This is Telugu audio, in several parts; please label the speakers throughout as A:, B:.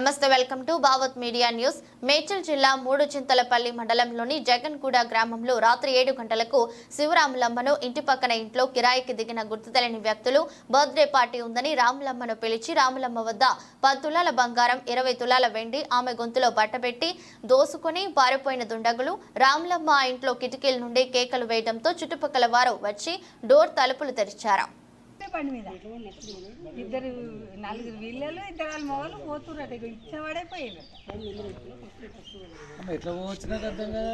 A: నమస్తే welcome to Bhavat media news. Medchal జిల్లా మూడు చింతలపల్లి మండలంలోని జగన్గూడ గ్రామంలో రాత్రి ఏడు గంటలకు శివరాములమ్మను ఇంటి పక్కన ఇంట్లో కిరాయికి దిగిన గుర్తు తెలియని వ్యక్తులు బర్త్డే పార్టీ ఉందని రాములమ్మను పిలిచి రాములమ్మ వద్ద పది తులాల బంగారం ఇరవై తులాల వెండి ఆమె గొంతులో బట్టపెట్టి దోసుకుని పారిపోయిన దుండగులు రాములమ్మ ఆ ఇంట్లో కిటికీల నుండి కేకలు వేయడంతో చుట్టుపక్కల వారు వచ్చి డోర్ తలుపులు తెరిచారు.
B: బండి మీద. ఇద్దరు నలుగురు వీళ్ళలు ఇద్దరు వాళ్ళ మొగలు పోతుర్రట ఇక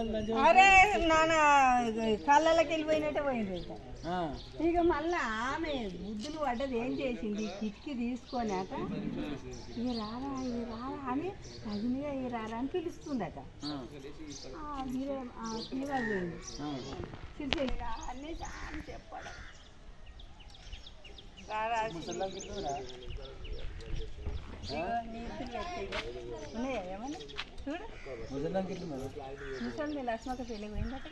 C: లంచం
B: అరే నాన్న కళ్ళకి వెళ్ళిపోయినట్టే పోయింది ఇక మళ్ళా ఆమె బుద్ధులు పడ్డది ఏం చేసింది? కిటికీ తీసుకొనాక ఇది రారా ఇది రారా అని తగినగా ఇది రారా అని పిలుస్తుందట.
C: ఆ.
B: సిరిసేని అన్నీ చాలా చెప్పాడు రారా ఉన్నాయా ఏమన్నా చూడు
C: ముసలిదానికి
B: పెళ్ళి పోయిందట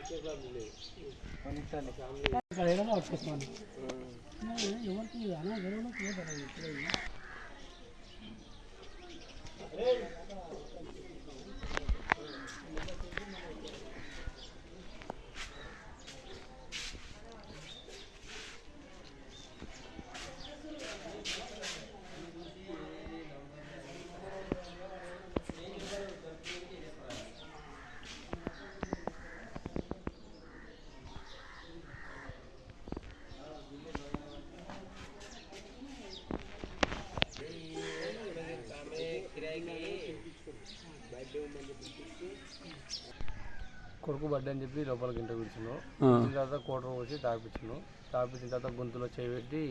D: కొడుకు అని చెప్పి లోపలికి ఇంట కూర్చున్నాం తర్వాత కోటర్ వచ్చి తాపించాను తాపించిన తర్వాత గొంతులో చేయి పెట్టి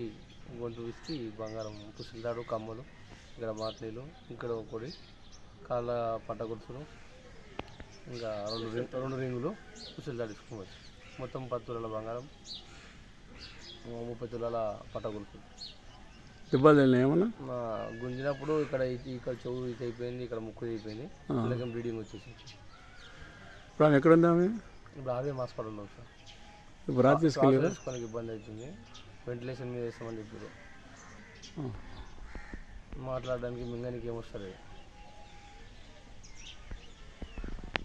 D: గొంతు విసికి బంగారం పుసిల్దాడు కమ్మలు ఇక్కడ మాట్లీలు ఇక్కడ ఒకటి కాళ్ళ పట్ట గుర్తులు ఇంకా రెండు రెండు రింగులు పుసిల్దాడు ఇసుకోవచ్చు మొత్తం పది తులాల బంగారం ముప్పై తులాల పట్ట గుర్తులు
E: ఏమన్నా
D: మా గుంజినప్పుడు ఇక్కడ ఇక్కడ చెవు ఇది అయిపోయింది ఇక్కడ ముక్కు అయిపోయింది. అందుకే బ్లీడింగ్ వచ్చేసి
E: ఇప్పుడు ఆమె ఎక్కడ ఉంది ఆమె?
D: ఇప్పుడు ఆర్వీఎం హాస్పిటల్లో ఉంది సార్.
E: ఇప్పుడు రాత్రి
D: తీసుకోనికి ఇబ్బంది అవుతుంది. వెంటిలేషన్ మీద వేస్తామని చెప్పారు. మాట్లాడడానికి మింగనికి ఏమొస్తారు